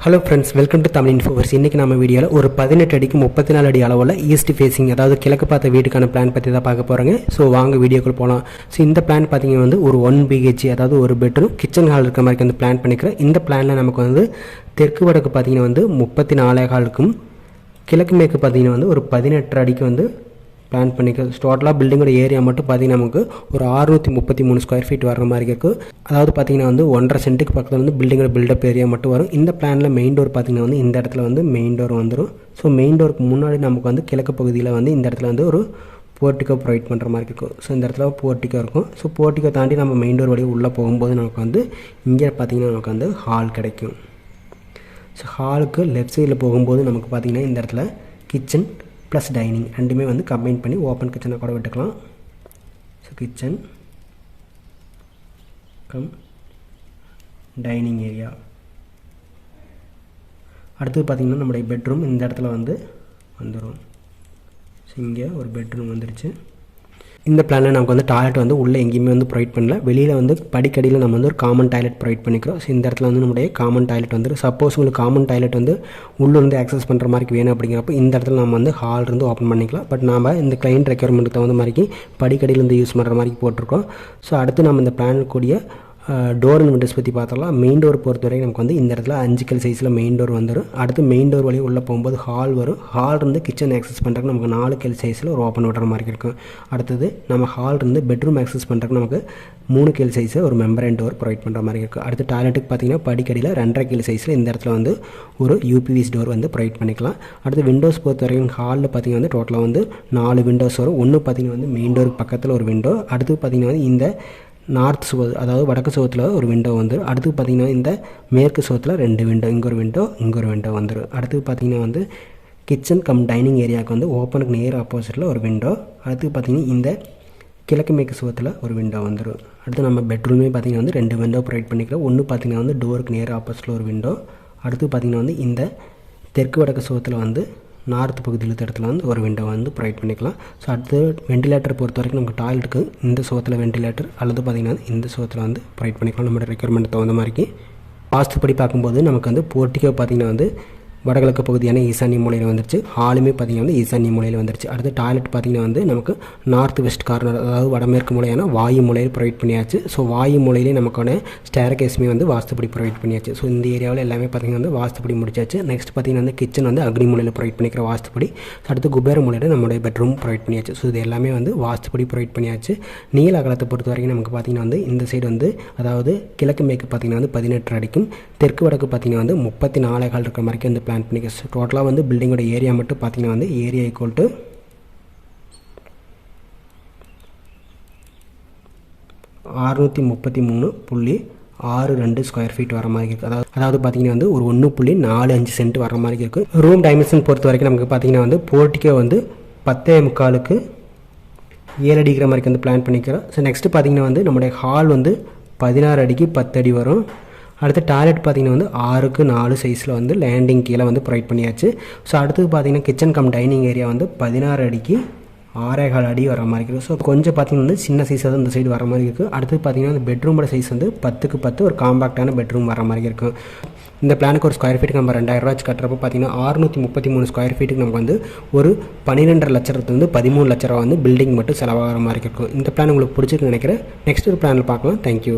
Hello friends welcome to Tamil infoverse இன்றைக்கி நம்ம வீடியோவில் ஒரு பதினெட்டு அடிக்கு முப்பத்தி நாலு அடி அளவில் ஈஸ்ட் ஃபேஸிங் அதாவது கிழக்கு பார்த்த வீட்டுக்கான பிளான் பற்றி தான் பார்க்க போகிறாங்க ஸோ வாங்க வீடியோக்குள் போகலாம் ஸோ இந்த பிளான் பார்த்தீங்கன்னா வந்து ஒரு ஒன் பிஹெச் அதாவது ஒரு பெட்ரூம் கிச்சன் ஹால் இருக்க மாதிரி வந்து பிளான் பண்ணிக்கிறேன் இந்த பிளானில் நமக்கு வந்து தெற்கு வடக்கு பார்த்தீங்கன்னா வந்து முப்பத்தி நாலே ஹாலுக்கும் கிழக்கு மேற்கு பார்த்தீங்கன்னா வந்து ஒரு பதினெட்டு அடிக்கு வந்து பிளான் பண்ணிக்க டோட்டலாக பில்டிங்கோட ஏரியா மட்டும் பார்த்தீங்கன்னா நமக்கு ஒரு அறுநூற்றி முப்பத்தி மூணு ஸ்கொயர் ஃபீட் வர மாதிரி இருக்கும் அதாவது பார்த்தீங்கன்னா வந்து ஒன்றரை சென்ட்டுக்கு பக்கத்தில் வந்து பில்டிங்கோட பில்டப் ஏரியா மட்டும் வரும். இந்த பிளானில் மெயின் டோர் பார்த்தீங்கன்னா வந்து இந்த இடத்துல வந்து மெயின் டோர் வந்துடும் ஸோ மெயின் டோருக்கு முன்னாடி நமக்கு வந்து கிழக்கு பகுதியில் வந்து இந்த இடத்துல வந்து ஒரு போர்ட்டிக்கோ ப்ரொவைட் பண்ணுற மாதிரி இருக்கும் ஸோ இந்த இடத்துல போர்ட்டிக்கோ இருக்கும். ஸோ போர்ட்டிக்கோ தாண்டி நம்ம மெயின் டோர் வழியாக உள்ளே போகும்போது நமக்கு வந்து இங்கே பார்த்தீங்கன்னா நமக்கு வந்து ஹால் கிடைக்கும். ஸோ ஹாலுக்கு லெஃப்ட் சைடில் போகும்போது நமக்கு பார்த்திங்கன்னா இந்த இடத்துல கிச்சன் ப்ளஸ் டைனிங் ரெண்டுமே வந்து கம்பைன் பண்ணி ஓப்பன் கிச்சனை கூட விட்டுக்கலாம். So kitchen cum dining area அடுத்தது பார்த்திங்கன்னா நம்முடைய பெட்ரூம் இந்த இடத்துல வந்து வந்துடும் ஸோ இங்கே ஒரு பெட்ரூம் வந்துருச்சு. இந்த பிளானில் நமக்கு வந்து டாய்லெட் வந்து உள்ளே எங்கேயுமே வந்து ப்ரொவைட் பண்ணல. வெளியில் வந்து படிக்கடியில் நம்ம வந்து ஒரு காமன் டாய்லெட் ப்ரொவைட் பண்ணிக்கிறோம். ஸோ இந்த இடத்துல வந்து நம்முடைய காமன் டாய்லெட் வந்து சப்போஸ் உங்களுக்கு காமன் டாய்லெட் வந்து உள்ளே வந்து ஆக்சஸ் பண்ணுற மாதிரி வேணும் அப்படிங்கிறப்ப இந்த இடத்துல நம்ம வந்து ஹால் இருந்து ஓப்பன் பண்ணிக்கலாம். பட் நாம் இந்த கிளைண்ட் ரெக்யர்மெண்ட்டுக்கு தகுந்த மாதிரி படிக்கடியில் வந்து யூஸ் பண்ணுற மாதிரி போட்டிருக்கோம். ஸோ அடுத்து நம்ம இந்த பிளான் கூடிய டோர் அண்ட் விண்டோஸ் பற்றி பார்த்தோம்னா மெயின் டோர் பொறுத்த வரைக்கும் நமக்கு வந்து இந்த இடத்துல அஞ்சு கல் சைஸில் மெயின் டோர் வந்துடும் அடுத்து மெயின் டோர் வழியும் உள்ளே போகும்போது ஹால் வரும். ஹால் இருந்து கிச்சன் ஆக்சஸ் பண்ணுறதுக்கு நமக்கு நாலு கல் சைஸில் ஒரு ஓப்பன் விடுற மாதிரி இருக்கும். அடுத்தது நம்ம ஹால் இருந்து பெட்ரூம் ஆக்சஸ் பண்ணுறதுக்கு நமக்கு மூணு கீழ் சைஸில் ஒரு மெம்பரன் டோர் ப்ரொவைட் பண்ணுற மாதிரி இருக்கும். அடுத்து டாய்லெட்டுக்கு பார்த்தீங்கன்னா படிக்கடியில் ரெண்டரை கீழ் சைஸில் இந்த இடத்துல வந்து ஒரு யூபிவிஸ் டோர் வந்து ப்ரொவைட் பண்ணிக்கலாம். அடுத்து விண்டோஸ் பொறுத்த வரைக்கும் ஹாலில் பார்த்தீங்கன்னா வந்து டோட்டலாக வந்து நாலு விண்டோஸ் வரும். ஒன்று பார்த்தீங்கன்னா வந்து மெயின் டோருக்கு பக்கத்தில் ஒரு விண்டோ அடுத்து பார்த்தீங்கன்னா வந்து இந்த நார்த் சுவர் அதாவது வடக்கு சுவத்தில் ஒரு விண்டோ வந்துடும் அடுத்து பார்த்திங்கன்னா இந்த மேற்கு சுவத்தில் ரெண்டு விண்டோ இங்கே ஒரு விண்டோ இங்கே ஒரு விண்டோ வந்துடும் அடுத்து பார்த்திங்கன்னா வந்து கிச்சன் கம் டைனிங் ஏரியாவுக்கு வந்து ஓப்பனுக்கு நேர் ஆப்போசிட்டில் ஒரு விண்டோ அடுத்து பார்த்திங்கன்னா இந்த கிழக்கு மேற்கு சுவத்தில் ஒரு விண்டோ வந்துடும் அடுத்து நம்ம பெட்ரூமே பார்த்திங்கன்னா வந்து ரெண்டு விண்டோ ப்ரொவைட் பண்ணிக்கிறோம். ஒன்று பார்த்திங்கன்னா வந்து டோருக்கு நேர் ஆப்போசிட்டில் ஒரு விண்டோ அடுத்து பார்த்திங்கன்னா வந்து இந்த தெற்கு வடக்கு சுவத்தில் வந்து நார்த் பகுதியில் இருக்க இடத்துல வந்து ஒரு விண்டோ வந்து ப்ரொவைட் பண்ணிக்கலாம். ஸோ அடுத்து வெண்டிலேட்டர் பொறுத்த வரைக்கும் நமக்கு டாய்லெட்டுக்கு இந்த சுகத்தில் வெண்டிலேட்டர் அல்லது பார்த்திங்கன்னா இந்த சுகத்தில் வந்து ப்ரொவைட் பண்ணிக்கலாம். நம்மளோட ரெக்குயர்மெண்ட் தகுந்த மாதிரிக்கு. வாஸ்துப்படி பார்க்கும்போது நமக்கு வந்து போர்ட்டிக்கோ பார்த்திங்கன்னா வந்து வடகிழக்கு பகுதியான ஈசானிய மூலையில் வந்துருச்சு. ஹாலுமே பார்த்திங்கன்னா வந்து ஈசானிய மூலையில் வந்துருச்சு. அடுத்து டாய்லெட் பார்த்திங்கன்னா வந்து நமக்கு நார்த் வெஸ்ட் கார்னர் அதாவது வடமேற்கு மூலையான வாயு மூலையில் ப்ரொவைட் பண்ணியாச்சு. ஸோ வாயு மூலையிலே நமக்கான ஸ்டேர் கேஸுமே வந்து வாஸ்துப்படி ப்ரொவைட் பண்ணியாச்சு. ஸோ இந்த ஏரியாவில் எல்லாமே பார்த்திங்கன்னா வந்து வாஸ்துப்படி முடிச்சாச்சு. நெக்ஸ்ட் பார்த்திங்கன்னா வந்து கிச்சன் வந்து அக்னி மூலையில் ப்ரொவைட் பண்ணிக்கிற வாஸ்துப்படி அடுத்து குபேர மூலையில் நம்மளுடைய பெட்ரூம் ப்ரொவைட் பண்ணியாச்சு. ஸோ இது எல்லாமே வந்து வாஸ்துப்படி ப்ரொவைட் பண்ணியாச்சு. நீல அகலத்தை பொறுத்த வரைக்கும் நமக்கு பார்த்திங்கன்னா வந்து இந்த சைடு வந்து அதாவது கிழக்கு மேற்கு பார்த்திங்கன்னா வந்து பதினெட்டு அடிக்கும். தெற்கு வடக்கு பார்த்திங்கன்னா வந்து முப்பத்தி நாலே கால் இருக்கிற மாதிரி வந்து பிளான் பண்ணிக்க. டோட்டலாக வந்து பில்டிங்கோட ஏரியா மட்டும் பார்த்திங்கன்னா வந்து ஏரியா ஈக்குவல் டு அறுநூற்றி முப்பத்தி மூணு புள்ளி ஆறு ரெண்டு ஸ்கொயர் ஃபீட் வர மாதிரி இருக்குது அதாவது அதாவது பார்த்தீங்கன்னா வந்து ஒரு ஒன்று புள்ளி நாலு அஞ்சு சென்ட் வர மாதிரி இருக்குது ரூம் டைமென்ஷன் பொறுத்த வரைக்கும் நமக்கு பார்த்தீங்கன்னா வந்து போர்ட்டிக்கே வந்து பத்தே முக்காலுக்கு ஏழு அடிக்கிற மாதிரி வந்து பிளான் பண்ணிக்கிறோம். ஸோ நெக்ஸ்ட்டு பார்த்தீங்கன்னா வந்து நம்முடைய ஹால் வந்து பதினாறு அடிக்கு பத்து அடி வரும். அடுத்து டாய்லெட் பார்த்திங்கன்னா வந்து ஆறுக்கு நாலு சைஸில் வந்து லேண்டிங் கீழே வந்து ப்ரொவைட் பண்ணியாச்சு. ஸோ அடுத்தது பார்த்திங்கன்னா கிச்சன் கம் டைனிங் ஏரியா வந்து பதினாறு அடிக்கு ஆறேகால் அடி வர மாதிரி இருக்குது. ஸோ கொஞ்சம் பார்த்திங்கன்னா வந்து சின்ன சைஸாக தான் இந்த சைடு வர மாதிரி இருக்குது. அடுத்து பார்த்திங்கன்னா அந்த பெட்ரூமோட சைஸ் வந்து பத்துக்கு பத்து ஒரு காம்பாக்டான பெட்ரூம் வர மாதிரி இருக்கும் இந்த பிளானுக்கு ஒரு ஸ்கொயர் ஃபீட்டுக்கு நம்ம ரெண்டாயிரரூவா வச்சு கட்டுறப்போ பார்த்தீங்கன்னா அறுநூற்றி முப்பத்தி மூணு ஸ்கொயர் ஃபீட்டுக்கு நமக்கு வந்து ஒரு பன்னிரெண்டரை லட்சத்து வந்து பதிமூணு லட்ச ரூபா வந்து பில்டிங் மட்டும் செலவாகிற மாதிரி இருக்கும் இந்த பிளான் உங்களுக்கு பிடிச்சிருக்கு நினைக்கிறேன். நெக்ஸ்ட் ஒரு பிளானில் பார்க்கலாம். தேங்க்யூ